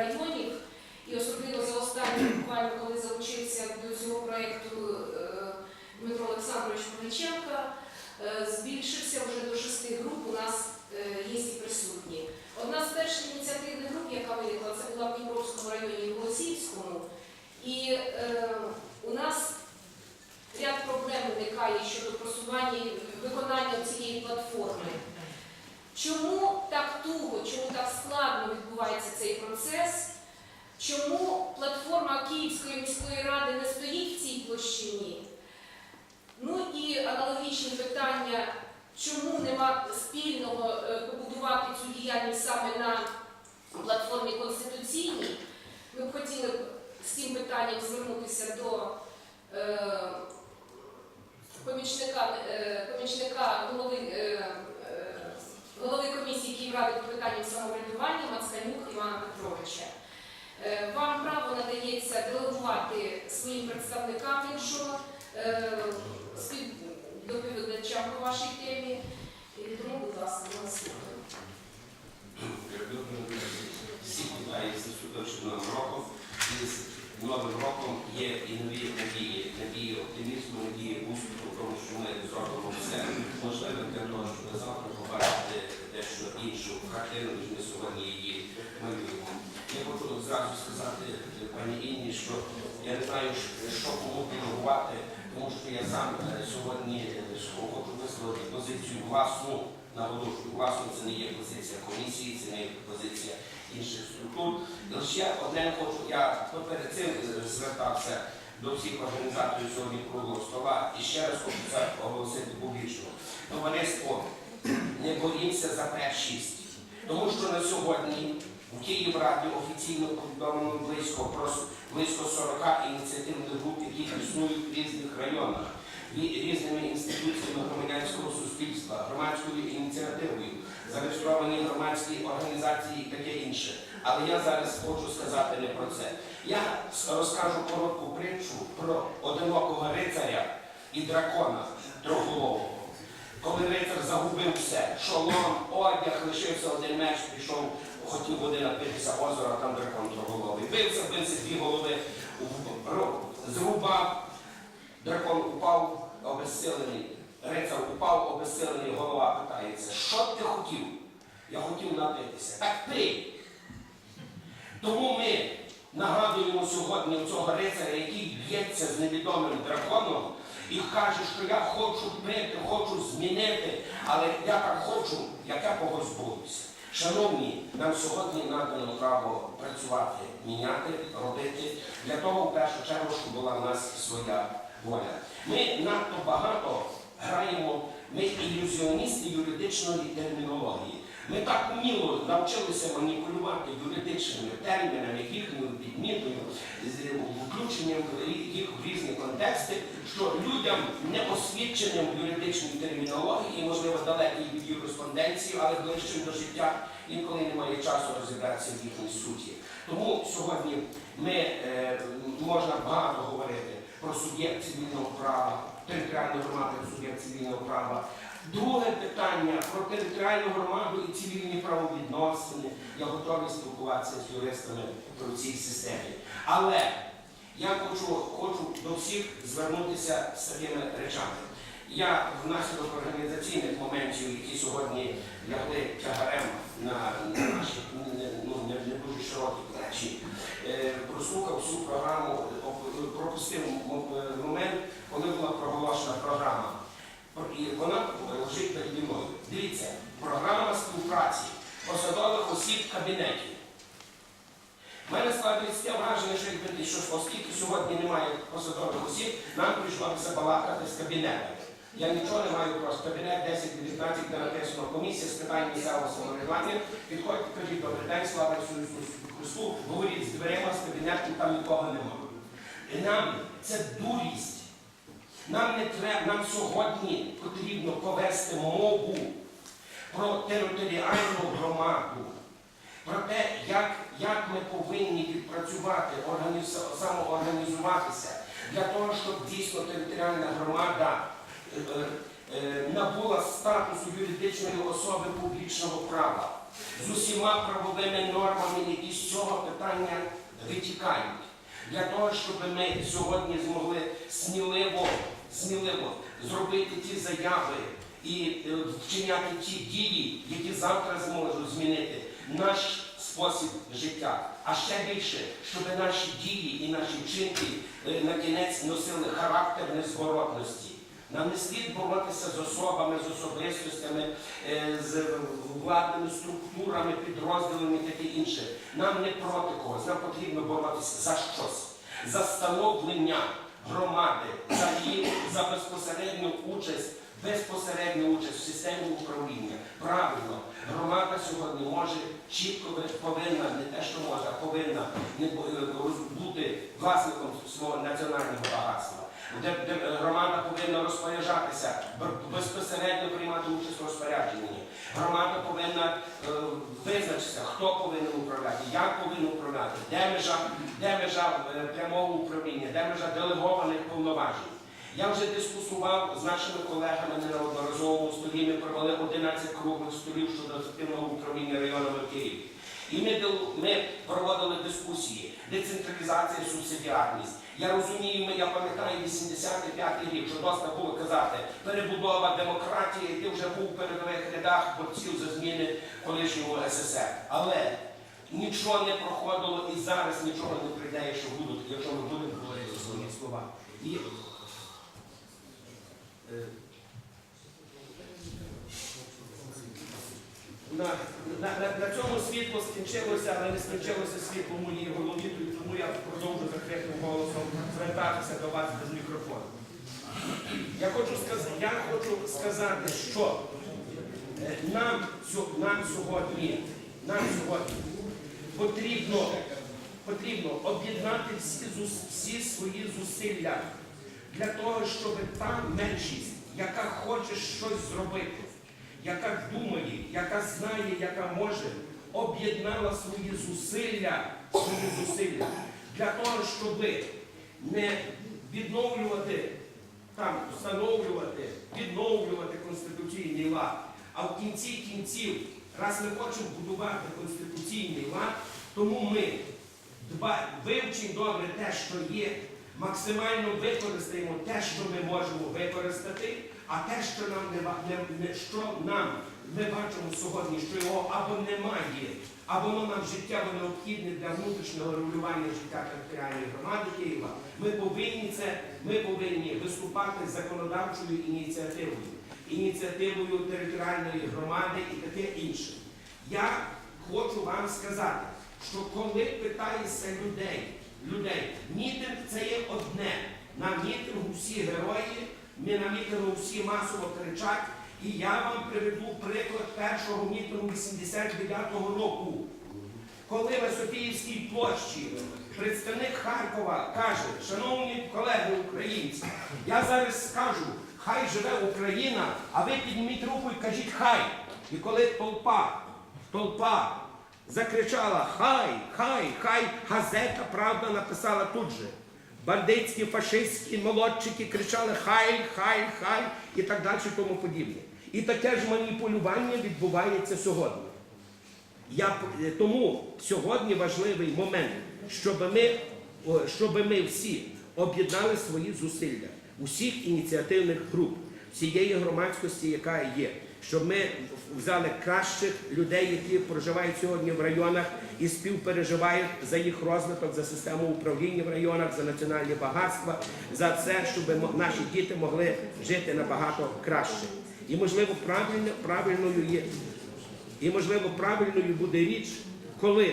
районів. І особливо за останні буквально, коли залучився до цього проєкту е, Дмитро Олександрович Павліченка, е, збільшився вже до шести груп. У нас е, є і присутні. Одна з перших ініціативних груп, яка виникла, це була в Дніпровському районі в Голосіївському. І е, у нас ряд проблем виникає щодо просування і виконання цієї платформи. Чому так туго, чому так складно відбувається цей процес? Чому платформа Київської міської ради не стоїть в цій площині? Ну і аналогічне питання, чому нема спільного е, побудувати цю діяльність саме на платформі конституційній? Ми б хотіли з цим питанням звернутися до е, помічника, е, помічника голови, е, е, голови комісії Київради по питанням самоврядування Мацканюк Петровича. Е, Вам право надається делегувати своїм представникам, якщо е, співдоповідачам по вашій темі. І тому, будь ласка, слухаємо. Всіх вітаю з наступившим новим роком. І з новим роком є і нові надії, надії оптимізму, надії успіху, тому що ми зробимо все можливе для того, щоб завтра побачити ніж сьогодні її малюємо. Я хочу зразу сказати пані Інні, що я не знаю, що кому делегувати, тому що я сам е, сьогодні е, хочу висловити позицію власну наголошую, власне, це не є позиція комісії, це не є позиція інших структур. Лише одне хочу, я перед цим е, звертався до всіх організаторів сьогодні круглого стола і ще раз хочу це оголосити публічно. Товариство, не борімося за першість, тому що на сьогодні в Київраді офіційно повідомлено близько, близько 40 ініціативних груп, які існують в різних районах різними інституціями громадянського суспільства, громадською ініціативою, зареєстровані громадські організації і таке інше. Але я зараз хочу сказати не про це. Я розкажу коротку притчу про одинокого рицаря і дракона трьохголового. Коли рицар загубив все, шолом, одяг, лишився один меч, пішов, хотів води напитися озера, там дракон трьохголовий. Бився, бився дві голови, зрубав, Дракон упав обезсилений, рицар упав обезсилений, голова питається, що ти хотів? Я хотів напитися. Так пий. Тому ми нагадуємо сьогодні цього рицаря, який б'ється з невідомим драконом і каже, що я хочу пити, хочу змінити, але я так хочу, як я когось боюся. Шановні, нам сьогодні надано право працювати, міняти, робити для того, в першу чергу, щоб була в нас своя воля. Ми надто багато граємо, ми ілюзіоністи юридичної термінології. Ми так уміло навчилися маніпулювати юридичними термінами, їхньою підмітою, включенням їх в різні контексти, що людям, не освіченим в юридичній термінології, можливо, далекій від юриспонденції, але ближчим до життя, інколи немає часу розібратися в їхній суті. Тому сьогодні ми е, можна багато говорити про суб'єкт цивільного права, територіальну громаду як суб'єкт цивільного права. Друге питання про територіальну громаду і цивільні правовідносини. Я готовий спілкуватися з юристами про цій системі. Але я хочу, хочу до всіх звернутися з такими речами. Я внаслідок організаційних моментів, які сьогодні лягли тягарем на, на наші ну, не, не дуже широкі плечі, е, прослухав всю програму, пропустив момент, коли була проголошена програма. І вона лежить переді мною. Дивіться, програма співпраці посадових осіб кабінетів. У мене складається таке враження, що якби що оскільки сьогодні немає посадових осіб, нам прийшлося балакати з кабінетами. Я нічого не маю просто кабінет 10-19, де написано комісія з питань місцевого самоврядування. Підходьте, кажіть, добрий день, слава Ісусу Христу, говоріть з дверима, з кабінетом, там нікого немає. І нам це дурість. Нам не треба, нам сьогодні потрібно повести мову про територіальну громаду, про те, як, як ми повинні відпрацювати, організ- самоорганізуватися для того, щоб дійсно територіальна громада е, е, набула статусу юридичної особи публічного права. з усіма правовими нормами, які з цього питання витікають. Для того, щоб ми сьогодні змогли сміливо, сміливо зробити ті заяви і е, вчиняти ті дії, які завтра зможуть змінити наш спосіб життя. А ще більше, щоб наші дії і наші вчинки е, на кінець носили характер незворотності. Нам не слід боротися з особами, з особистостями, е, з владними структурами, підрозділами і таке інше. Нам не проти когось, нам потрібно боротися за щось, за становлення громади, за її за безпосередню участь, безпосередню участь в системі управління. Правильно, громада сьогодні може чітко повинна, не те, що може, а повинна е, бути власником свого національного багатства. Де, де громада повинна розпоряджатися, безпосередньо приймати участь у розпорядженні. Громада повинна е, визначитися, хто повинен управляти, як повинен управляти, де межа, де межа е, прямого управління, де межа делегованих повноважень. Я вже дискусував з нашими колегами на неодноразовому столі. Ми провели 11 круглих столів щодо ефективного управління районами Києві. І ми, ми проводили дискусії, децентралізація, субсидіарність. Я розумію, я пам'ятаю 85-й рік, що досить було казати перебудова демократії, ти вже був у передових рядах борців за зміни колишнього СССР. Але нічого не проходило і зараз нічого не прийде, якщо будуть, якщо ми будемо говорити свої слова. І на, на, на, на цьому світло скінчилося, але не скінчилося світло в моїй голові, тому я продовжу закритим голосом звертатися до вас без мікрофону. Я хочу сказати, я хочу сказати, що е, нам, нам сьогодні, нам сьогодні потрібно, потрібно об'єднати всі, всі свої зусилля для того, щоб та меншість, яка хоче щось зробити, яка думає, яка знає, яка може, об'єднала свої зусилля, свої зусилля для того, щоб не відновлювати там, встановлювати, відновлювати конституційний лад. А в кінці кінців, раз ми хочемо будувати конституційний лад, тому ми вивчимо добре те, що є, максимально використаємо те, що ми можемо використати, а те, що нам не, не, що нам ми бачимо сьогодні, що його або немає, або воно нам життєво необхідне для внутрішнього регулювання життя територіальної громади Києва. Ми повинні це, ми повинні виступати з законодавчою ініціативою, ініціативою територіальної громади і таке інше. Я хочу вам сказати, що коли питаєшся людей, людей, мітинг це є одне. На мітингу всі герої, ми на мітингу всі масово кричать. І я вам приведу приклад першого мітингу 89-го року, коли на Софіївській площі представник Харкова каже, шановні колеги українці, я зараз скажу, хай живе Україна, а ви підніміть руку і кажіть хай. І коли толпа, толпа закричала Хай, хай, хай, газета Правда написала тут же. Бандитські, фашистські молодчики кричали Хай, хай, хай і так далі, тому подібне. І таке ж маніпулювання відбувається сьогодні. Я, е, тому сьогодні важливий момент, щоб ми, щоб ми всі об'єднали свої зусилля усіх ініціативних груп, всієї громадськості, яка є, щоб ми взяли кращих людей, які проживають сьогодні в районах і співпереживають за їх розвиток, за систему управління в районах, за національні багатства, за все, щоб наші діти могли жити набагато краще. І можливо правильно, правильною є і, можливо, правильною буде річ, коли,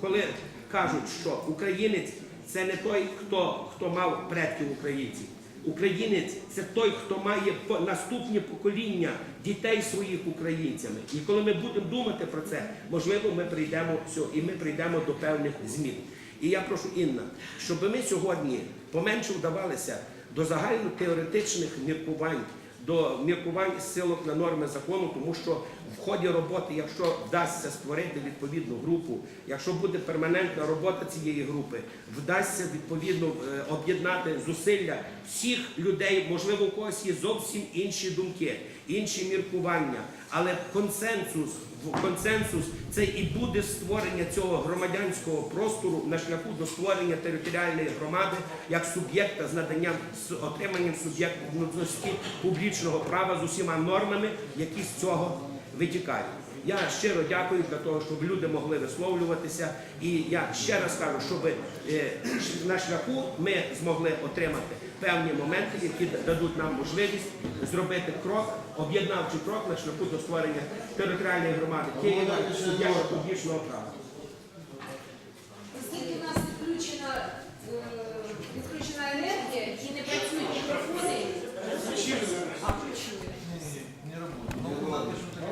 коли кажуть, що українець це не той, хто, хто мав предків українців. Українець це той, хто має наступні покоління дітей своїх українцями. І коли ми будемо думати про це, можливо, ми прийдемо і ми прийдемо до певних змін. І я прошу Інна, щоб ми сьогодні поменше вдавалися до загальнотеоретичних міркувань, до міркувань силок на норми закону, тому що в ході роботи, якщо вдасться створити відповідну групу, якщо буде перманентна робота цієї групи, вдасться відповідно е, об'єднати зусилля всіх людей, можливо, у когось є зовсім інші думки, інші міркування, але консенсус, консенсус це і буде створення цього громадянського простору на шляху до створення територіальної громади як суб'єкта з наданням з отриманням суб'єктності публічного права з усіма нормами, які з цього витікають. Я щиро дякую для того, щоб люди могли висловлюватися. І я ще раз кажу, щоб е, на шляху ми змогли отримати певні моменти, які дадуть нам можливість зробити крок, об'єднавчий крок на шляху до створення територіальної громади Києва суб'єкта публічного права. Оскільки у нас відключена, е, відключена енергія і не працюють мікрофони, а включили. Не работает. Ну, ладно, что так.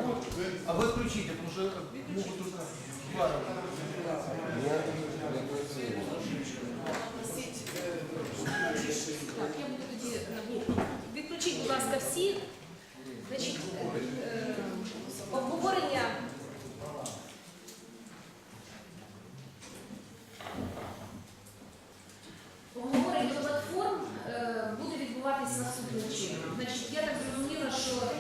Вы потому что могут только два работать. Так, я буду тоді ну, відключіть, будь ласка, всі. Значить, е, е, обговорення. Обговорення платформ е, буде відбуватися наступним чином. Значить, я так зрозуміла, що,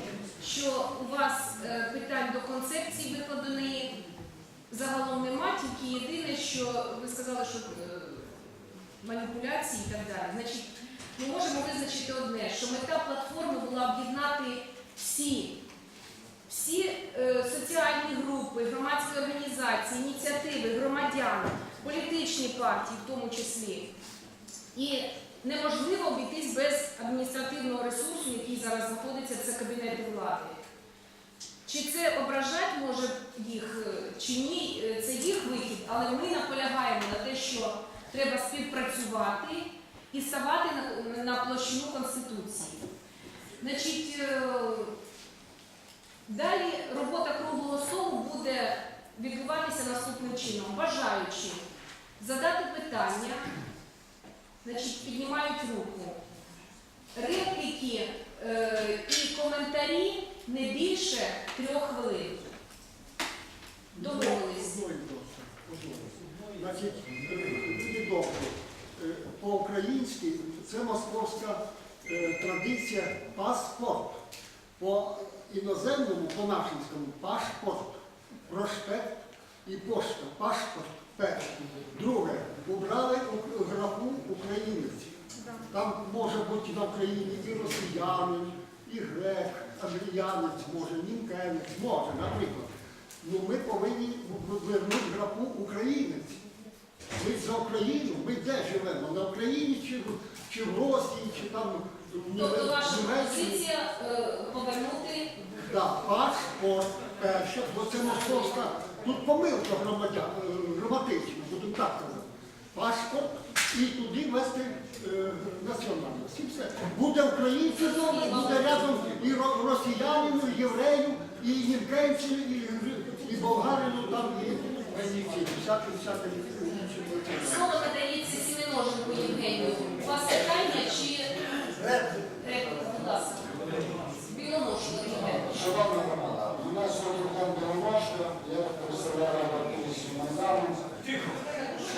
що у вас е, питань до концепції викладеної загалом нема, тільки єдине, що ви сказали, що е, маніпуляції і так далі. Значить, ми можемо визначити одне, що мета платформи була об'єднати всі, всі е, соціальні групи, громадські організації, ініціативи, громадян, політичні партії в тому числі. І неможливо обійтись без адміністративного ресурсу, який зараз знаходиться, це кабінети влади. Чи це ображать може їх, е, чи ні, е, це їх вихід, але ми наполягаємо на те, що треба співпрацювати і ставати на, на площину Конституції. Значить, е, далі робота круглого столу буде відбуватися наступним чином. Бажаючи задати питання, значить, піднімають руку. Репліки е, і коментарі не більше трьох хвилин. Домовились. Добрі, е, по-українськи це московська е, традиція паспорт. По іноземному, по нашинському пашпорт, проспект і пошта, пашпорт перший. Друге, убрали графу українець. Там може бути на Україні і росіянин, і грек, англіянець може, німкенець, може, наприклад. Ну ми повинні вернути графу українець. Ми за Україну, ми де живемо? На Україні чи, в- чи в Росії, чи там в Тобто ваша позиція е, повернути Да, паспорт перше, бо це московська, тут помилка громадян, е, граматична, буду так казати. Паспорт і туди вести е, національність. І все. Буде українцем, буде рядом і росіянину, і єврею, і німцю, і, і болгарину, там, і всяке, всяке, всяке. слово надається Сіменоженку Євгенію. У вас питання чи репліка? Будь ласка. Білоножку Євгенію. Шановна громада, мене звуть Біломошко, я представляю Бартусі Майдану.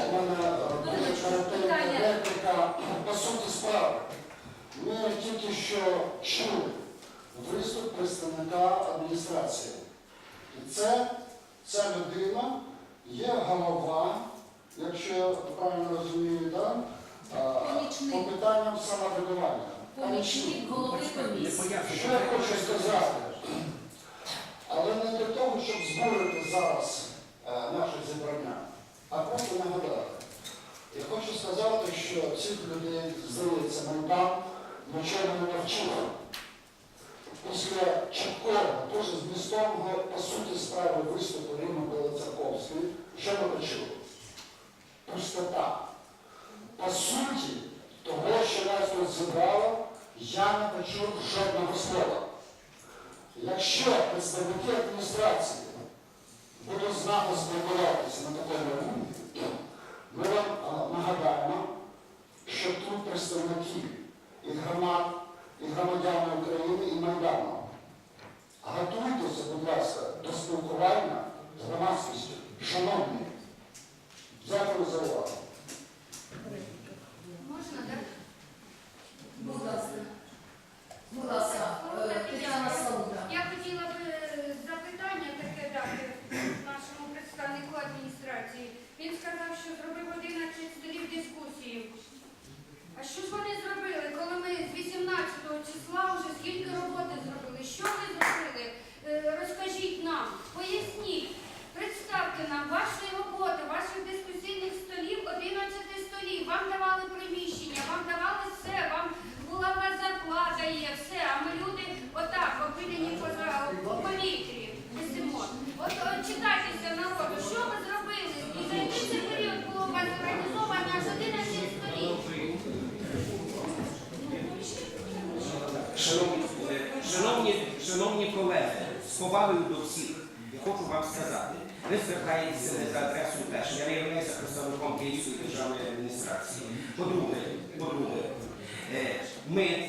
У мене е, буде коротенька репліка по суті справи. Ми тільки що чули виступ представника адміністрації. І це, ця людина є голова, якщо я правильно розумію, да? по питанням самоврядування. Помічник голови комісії. Що я хочу сказати? Але не для того, щоб збурити зараз е, наше зібрання, а просто нагадати. Я хочу сказати, що цих людей, здається, Майдан нічого не навчили. Після чіткого, дуже змістовного, по суті справи виступу Ріми Белоцерковської, що ми почули? Пустота. По суті, того, що нас тут зібрало, я не почув жодного слова. Якщо представники адміністрації будуть з нами спілкуватися на такому рівні, ми вам нагадаємо, що тут представники і громад, і громадяни України, і Майдану. Готуйтеся, будь ласка, до спілкування з громадськістю. Шановні, дякую за увагу. Можна, так? Будь ласка. Будь ласка, е, Тетяна Саута. Я хотіла б е, запитання таке дати нашому представнику адміністрації. Він сказав, що зробив 11 столів дискусії. А що ж вони зробили, коли ми з 18 числа вже скільки роботи зробили? Що ви зробили? Е, Розкажіть нам, поясніть, представте нам ваші роботи, ваших дискусійних столів, 11 столів. Вам давали приміщення, вам давали все, вам була у вас зарплата є, все. А ми люди отак, опилені поза по повітрі, висимо. От, от читайтеся народу, що ви зробили? І за який це період було у вас організовано аж 11 столів? Шановні, е, шановні, шановні колеги, з повагою до всіх, хочу вам сказати, ви звертаєтеся не за адресою теж. Я не являюся представником Київської державної адміністрації. По-друге, по-друге, е, ми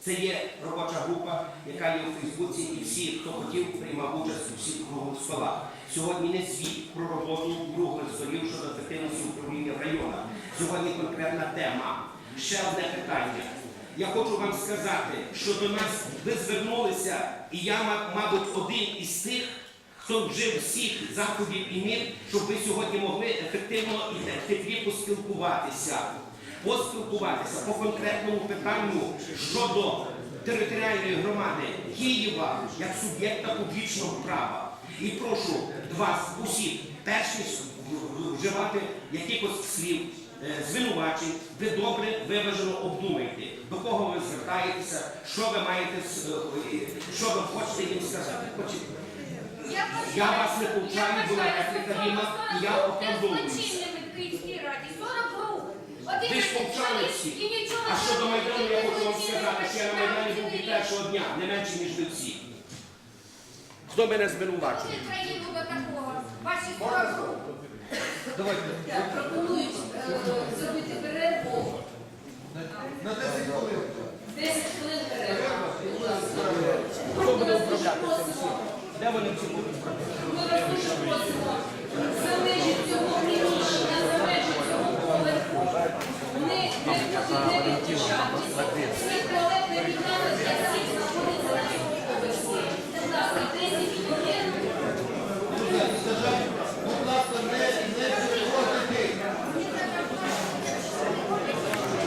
це є робоча група, яка є у Фейсбуці, і всі, хто хотів, приймав участь у всіх круглих столах. Сьогодні не звіт про роботу круглих столів щодо ефективності управління в районах. Сьогодні конкретна тема. Ще одне питання. Я хочу вам сказати, що до нас ви звернулися, і я, мабуть, один із тих, хто вжив всіх заходів і мір, щоб ви сьогодні могли ефективно і теплі поспілкуватися. Поспілкуватися по конкретному питанню щодо територіальної громади Києва як суб'єкта публічного права. І прошу вас усіх, перш ніж вживати якихось слів, звинувачень, ви добре виважено обдумайте, до кого ви звертаєтеся, що ви маєте, е, що ви хочете їм сказати. Хочете? Я вас не повчаю, була репліка Діма, і я оправдовуюся. злочинними в Київській раді, 40 груп. Ви ж повчали всі. А щодо Майдану я хочу вам сказати, що я на Майдані був від першого дня, не менше, ніж ви всі. Хто мене звинувачує? Довели країну до. Ваші 40 груп. Давайте. Зробити перерву. На 10 хвилин. 10 хвилин перерва. Ми вас дуже просимо. Де вони всі будуть? Ми вас дуже просимо за межі цього приміщення, за межі цього поверху не, не, не відключатися. Всі туалетні вікна